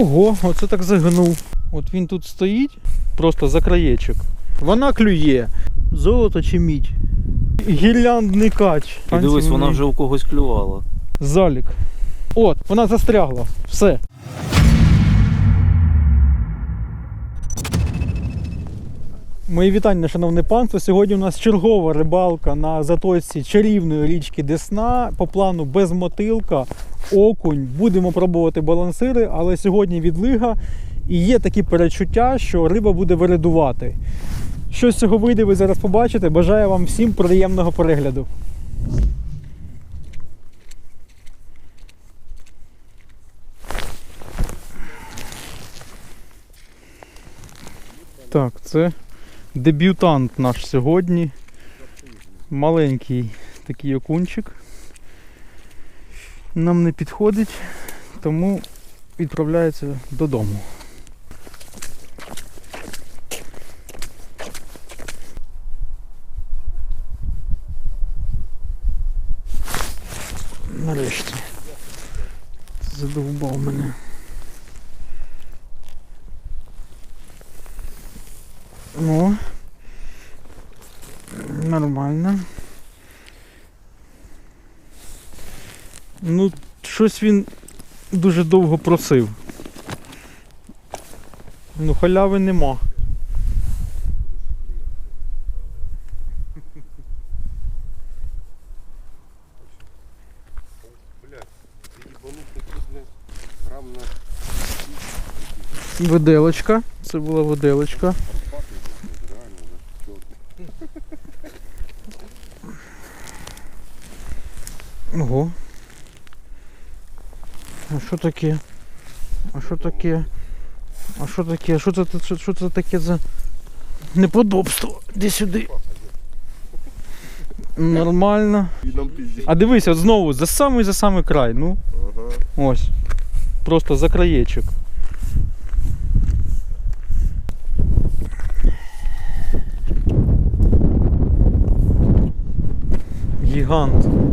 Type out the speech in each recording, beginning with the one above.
Ого, оце так загнув. От він тут стоїть, просто за краєчок. Вона клює. Золото чи мідь? Гірляндний кач. І дивись, вона вже у когось клювала. Залік. От, вона застрягла. Все. Мої вітання, шановне панство. Сьогодні у нас чергова рибалка на заточці чарівної річки Десна. По плану без мотилка, окунь. Будемо пробувати балансири, але сьогодні відлига. І є такі перечуття, що риба буде виридувати. Що з цього вийде, ви зараз побачите. Бажаю вам всім приємного перегляду. Так, це дебютант наш сьогодні. Маленький такий окунчик. Нам не підходить, тому відправляється додому. Нарешті. Задовбав мене. О. Нормально. Ну, щось він дуже довго просив. Ну, халяви нема. Блядь, ты ебанут такие, блядь, грамм на Виделочка. Це була виделочка. арбатный, блядь, реально, да, чёрт. Ого. А що таке? А що таке? А що таке? Що це, що, що це таке за неподобство? Де сюди? Нормально. А дивися, знову за самий за самий край. Ну, ось. Просто за краєчок. Гігант.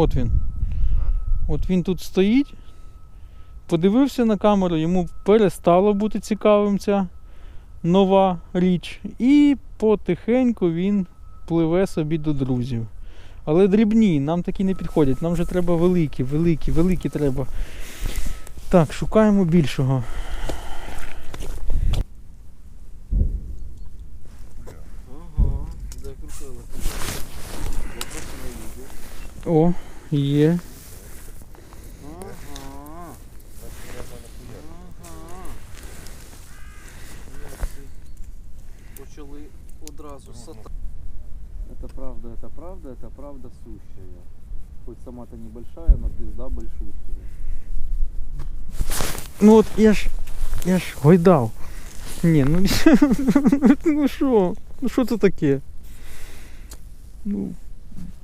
От він. От він тут стоїть. Подивився на камеру, йому перестало бути цікавим ця нова річ. І потихеньку він пливе собі до друзів. Але дрібні, нам такі не підходять. Нам вже треба великі, великі, великі треба. Так, шукаємо більшого. Ага. О, є. Ага. Ага. Почали одразу сата. Это правда, это правда, это правда сущая. Хоть сама-то небольшая, но пизда большущая. Ну от я ж. Я ж гойдав. Ні, ну. ну що? Ну що це таке? Ну.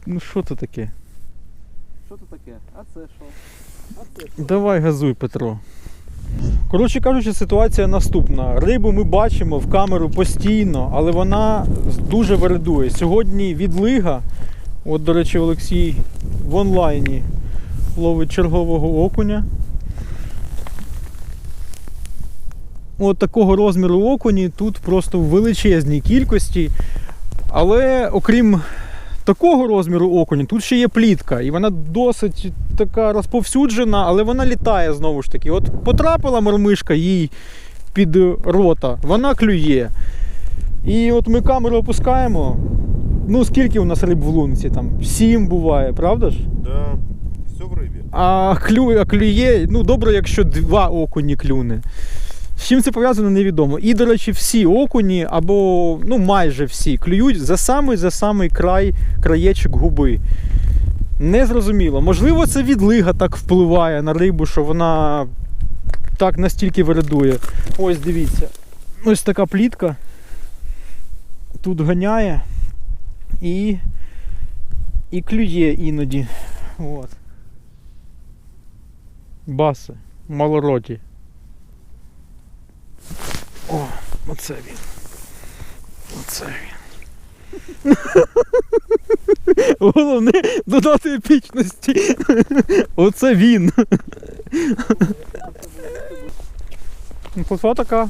Ну що це таке? Що це таке? А це що? Давай газуй, Петро. Коротше кажучи, ситуація наступна. Рибу ми бачимо в камеру постійно, але вона дуже вередує. Сьогодні відлига. От, до речі, Олексій в онлайні ловить чергового окуня. От такого розміру окуні тут просто в величезній кількості. Але окрім такого розміру окуня, тут ще є плітка, і вона досить така розповсюджена, але вона літає знову ж таки. От потрапила мормишка їй під рота, вона клює. І от ми камеру опускаємо. Ну, скільки у нас риб в лунці? Там сім буває, правда ж? Да, все в рыбе. А, клю, а клює, ну добре, якщо два окуні клюне. З чим це пов'язано, невідомо. І, до речі, всі окуні, або ну майже всі, клюють за самий за самий край краєчок губи. Незрозуміло. Можливо, це відлига так впливає на рибу, що вона так настільки вирадує. Ось дивіться. Ось така плітка. Тут ганяє і, і клює іноді. От. Баси, малороті. О, оце він. Оце він. Головне додати епічності. Оце він. Ну, Плотва така.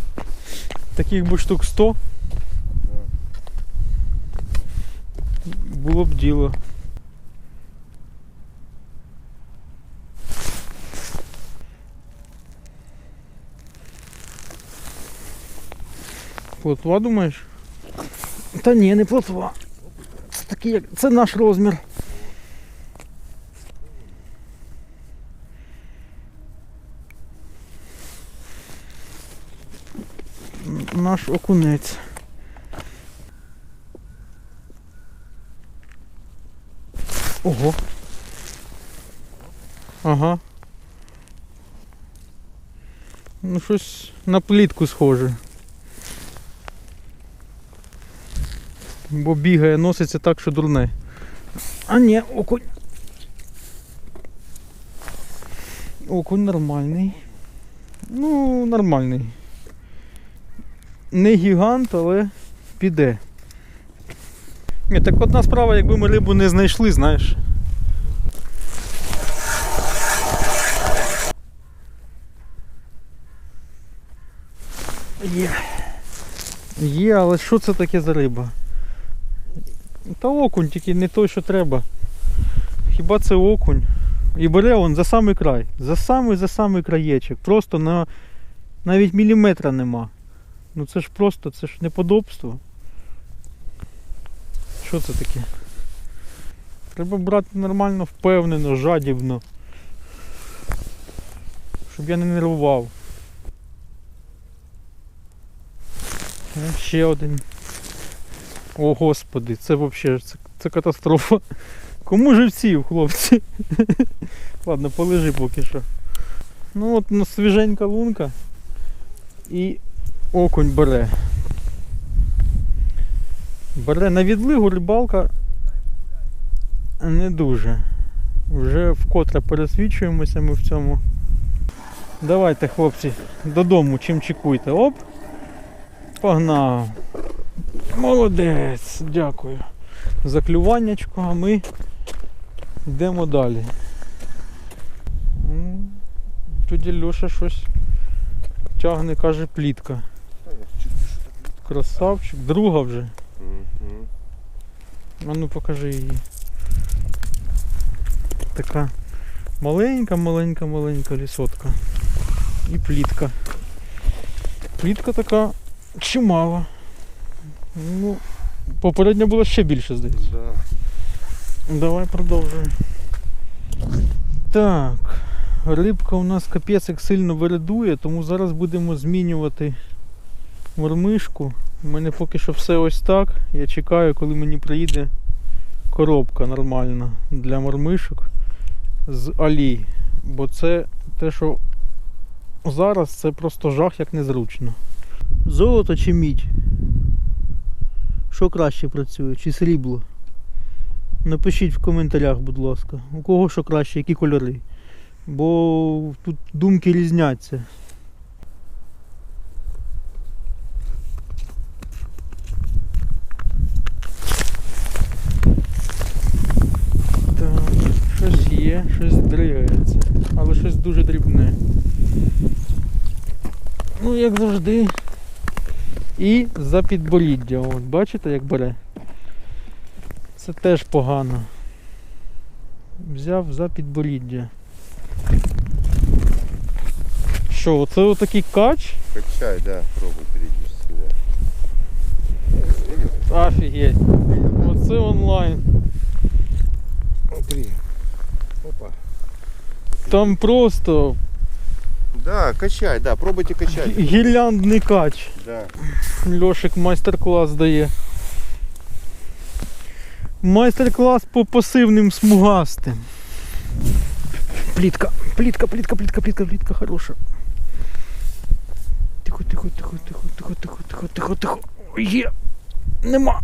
Таких би штук 100. Було б діло. Плотва, думаєш? Та ні, не плотва. Це такий, як. Це наш розмір. Наш окунець. Ого. Ага. Ну щось на плітку схоже. Бо бігає, носиться так, що дурне. А ні, окунь. Окунь нормальний. Ну, нормальний. Не гігант, але піде. Ні, так одна справа, якби ми рибу не знайшли, знаєш. Є. Є, але що це таке за риба? Та окунь, тільки не той, що треба. Хіба це окунь? І бере он за самий край. За самий за самий краєчок. Просто на навіть міліметра нема. Ну це ж просто, це ж неподобство. Що це таке? Треба брати нормально, впевнено, жадібно. Щоб я не нервував. Ще один. О господи, це взагалі це, це катастрофа. Кому живців, хлопці? Ладно, полежи поки що. Ну от ну, свіженька лунка і окунь бере. Бере на відлигу рибалка не дуже. Вже вкотре пересвідчуємося ми в цьому. Давайте, хлопці, додому чим чекуйте. Оп! Погнав. Молодець, дякую за клюваннячко, а ми йдемо далі. Тоді Льоша щось тягне, каже, плітка. Красавчик, друга вже. А ну покажи її. Така маленька, маленька, маленька лісотка. І плітка. Плітка така чимала. Ну, попередня була ще більше, здається. Да. Давай продовжуємо. Так, рибка у нас капець як сильно виридує, тому зараз будемо змінювати мормишку. У мене поки що все ось так. Я чекаю, коли мені приїде коробка нормальна для мормишок з Алі. Бо це те, що зараз це просто жах як незручно. Золото чи мідь? Що краще працює? Чи срібло? Напишіть в коментарях, будь ласка, у кого що краще, які кольори. Бо тут думки різняться. Так, щось є, щось дригається, але щось дуже дрібне. Ну, як завжди. І за підборіддя. От, бачите, як бере? Це теж погано. Взяв за підборіддя. Що, оце отакий кач? Качай, да, пробуй периодически, да. Офігеть. Оце онлайн. Смотри. Опа. Там просто Да, качай, да, пробуйте качать. гірляндний кач. Да. Льошик майстер-клас дає. Майстер-клас по пасивним смугастим. Плітка, плітка, плітка, плітка, плітка, плітка хороша. Тихо, тихо, тихо, тихо, тихо, тихо, тихо, тихо, тихо. Є. Нема.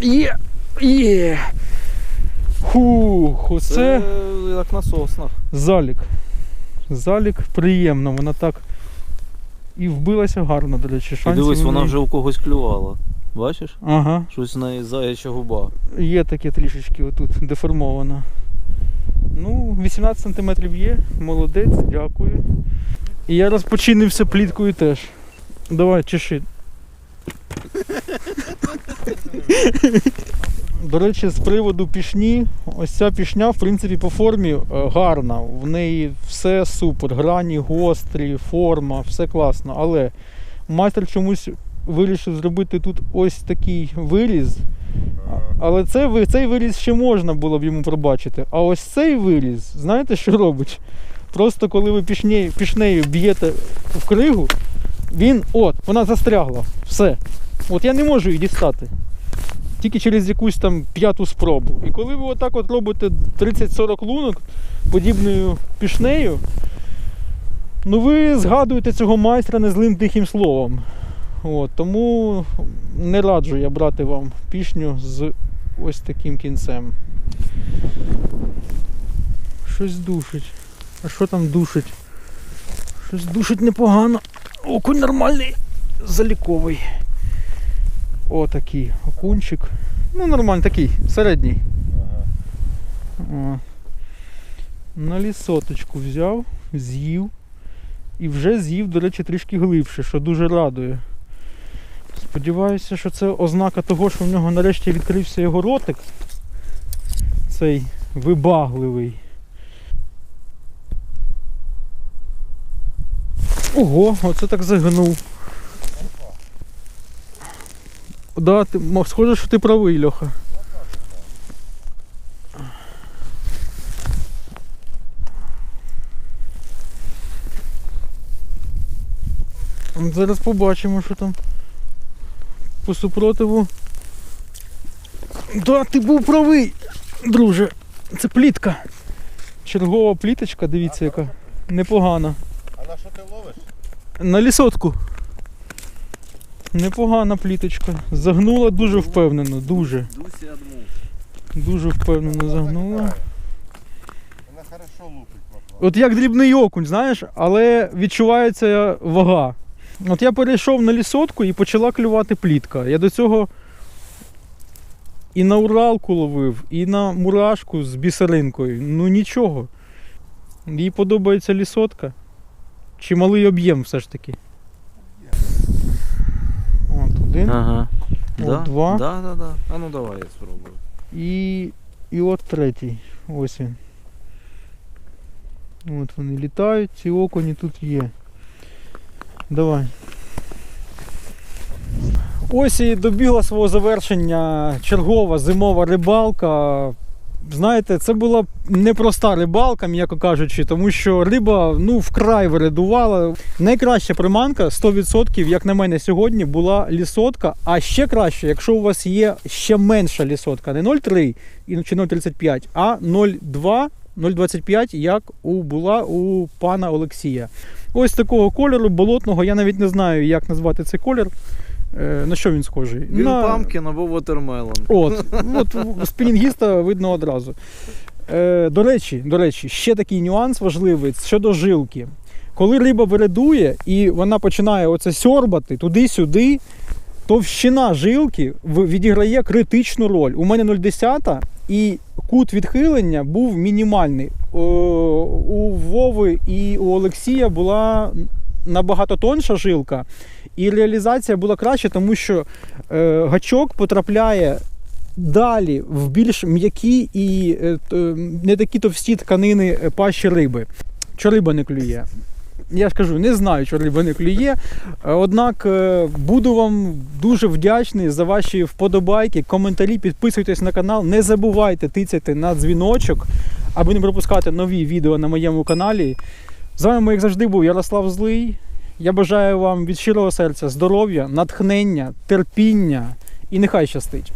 Є. Є. Фух, оце Це як на соснах. залік. Залік приємно, вона так і вбилася гарно, до речі. І дивись, вона вже у когось клювала. Бачиш? Ага. Щось в неї заяча губа. Є таке трішечки отут деформовано. Ну, 18 см є, молодець, дякую. І я розпочинився пліткою теж. Давай, чеши. До речі, з приводу пішні, ось ця пішня, в принципі, по формі е, гарна. В неї все супер. Грані гострі, форма, все класно. Але майстер чомусь вирішив зробити тут ось такий виріз. Але це, цей виріз ще можна було б йому пробачити. А ось цей виріз, знаєте, що робить? Просто коли ви пішнею, пішнею б'єте в кригу, він от, вона застрягла. Все. От я не можу її дістати. Тільки через якусь там п'яту спробу. І коли ви отак от робите 30-40 лунок подібною пішнею, ну ви згадуєте цього майстра незлим тихим словом. От, тому не раджу я брати вам пішню з ось таким кінцем. Щось душить. А що там душить? Щось душить непогано. Окунь нормальний, заліковий. О, такий окунчик. Ну, нормальний такий, середній. О. На лісоточку взяв, з'їв. І вже з'їв, до речі, трішки глибше, що дуже радує. Сподіваюся, що це ознака того, що в нього нарешті відкрився його ротик. Цей вибагливий. Ого, оце так загнув. Да, ти, схоже, що ти правий, Льоха. Зараз побачимо, що там по супротиву. Да, ти був правий, друже. Це плітка. Чергова пліточка, дивіться яка. Непогана. А на що ти ловиш? На лісотку. Непогана пліточка. Загнула дуже впевнено, дуже. Дуже впевнено загнула. Вона хорошо лупить. От як дрібний окунь, знаєш, але відчувається вага. От я перейшов на лісотку і почала клювати плітка. Я до цього і на Уралку ловив, і на мурашку з бісеринкою. Ну нічого. Їй подобається лісотка. Чи малий об'єм все ж таки. Один. Ага. От Да? два. Да, да, да. А ну давай я спробую. І, і от третій. Ось він. От вони літають, ці окуні тут є. Давай. Ось і добігла свого завершення чергова зимова рибалка. Знаєте, це була непроста рибалка, м'яко кажучи, тому що риба ну, вкрай вирядувала. Найкраща приманка 100%, як на мене, сьогодні була лісотка. А ще краще, якщо у вас є ще менша лісотка, не 0,3 чи 0,35, а 0,2, 0,25, як у, була у пана Олексія. Ось такого кольору болотного, я навіть не знаю, як назвати цей колір. Е, на що він схожий? Він на... памкін або вотермелон. От, от спінінгіста видно одразу. Е, до речі, до речі, ще такий нюанс важливий щодо жилки. Коли риба виредує і вона починає оце сьорбати туди-сюди, товщина жилки відіграє критичну роль. У мене 0,10 і кут відхилення був мінімальний. У Вови і у Олексія була набагато тонша жилка, і реалізація була краще, тому що е, гачок потрапляє далі в більш м'які і е, т- не такі товсті тканини е, пащі риби. Що риба не клює? Я ж кажу, не знаю, що риба не клює. Е, Однак е, буду вам дуже вдячний за ваші вподобайки, коментарі. Підписуйтесь на канал. Не забувайте тицяти на дзвіночок, аби не пропускати нові відео на моєму каналі. З вами, як завжди, був Ярослав Злий. Я бажаю вам від щирого серця здоров'я, натхнення, терпіння і нехай щастить.